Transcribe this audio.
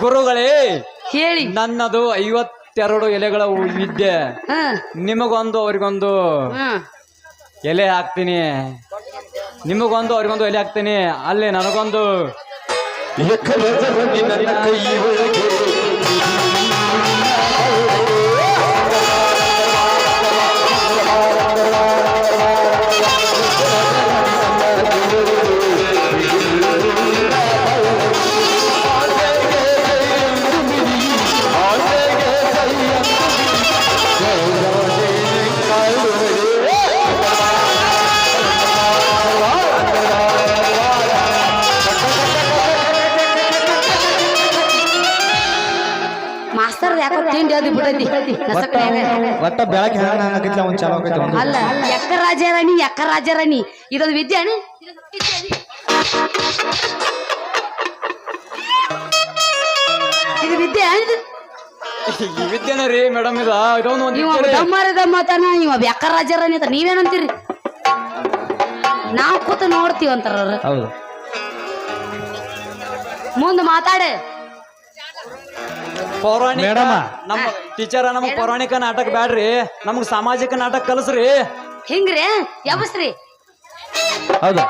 ಗುರುಗಳೇ ಹೇಳಿ. ನನ್ನದು ಐವತ್ತೆರಡು ಎಲೆಗಳ ವಿದ್ಯೆ. ನಿಮಗೊಂದು ಅವ್ರಿಗೊಂದು ಎಲೆ ಹಾಕ್ತೀನಿ. ನಿಮಗೊಂದು ಅವ್ರಿಗೊಂದು ಎಲೆ ಹಾಕ್ತೀನಿ. ಅಲ್ಲಿ ನನಗೊಂದು ತಿಂಡಿ ಅದು ಬಿಡತಿ. ಒಟ್ಟ ಬೆಳಗ್ಗೆ ಹೆಂಗ ಆಗೈತಿ ಒಂದ್ ಚಾಲು ಆಗೈತಿ ಒಂದು ಅಲ್ಲ ಎಕ್ಕ ರಾಜರಾಣಿ ಎಕ್ಕ ರಾಜರಾಣಿ ಇದೊಂದು ವಿದ್ಯೆ ಅಣ್ಣ ಇದು ವಿದ್ಯೆ ಇದು? ಈ ವಿದ್ಯೆನ ರೀ ಮೇಡಮ್ ಇದ ಇದೊಂದು ಒಂದು ಇವ ವಿದ್ಯೆ ರೀ. ದಮ್ಮರ ದಮ್ಮತನ ಇವ ಎಕ್ಕ ರಾಜರಾಣಿ ಅಂತ ನೀವೇನಂತೀರಿ? ನಾವು ಕೂತ ನೋಡ್ತೀವಿ ಅಂತಾರ ಅವ್ರು ಹೌದು. ಮುಂದೆ ಮಾತಾಡೆ. ಪೌರಾಣಿಕ ಮೇಡಮ. ನಮ್ಮ ಟೀಚರ್ ನಮಗ್ ಪೌರಾಣಿಕ ನಾಟಕ ಬ್ಯಾಡ್ರಿ. ನಮಗ್ ಸಾಮಾಜಿಕ ನಾಟಕ ಕಲಸ್ರಿ. ಹಿಂಗ್ರಿ ಯಾವಸ್ರಿ? ಹೌದು.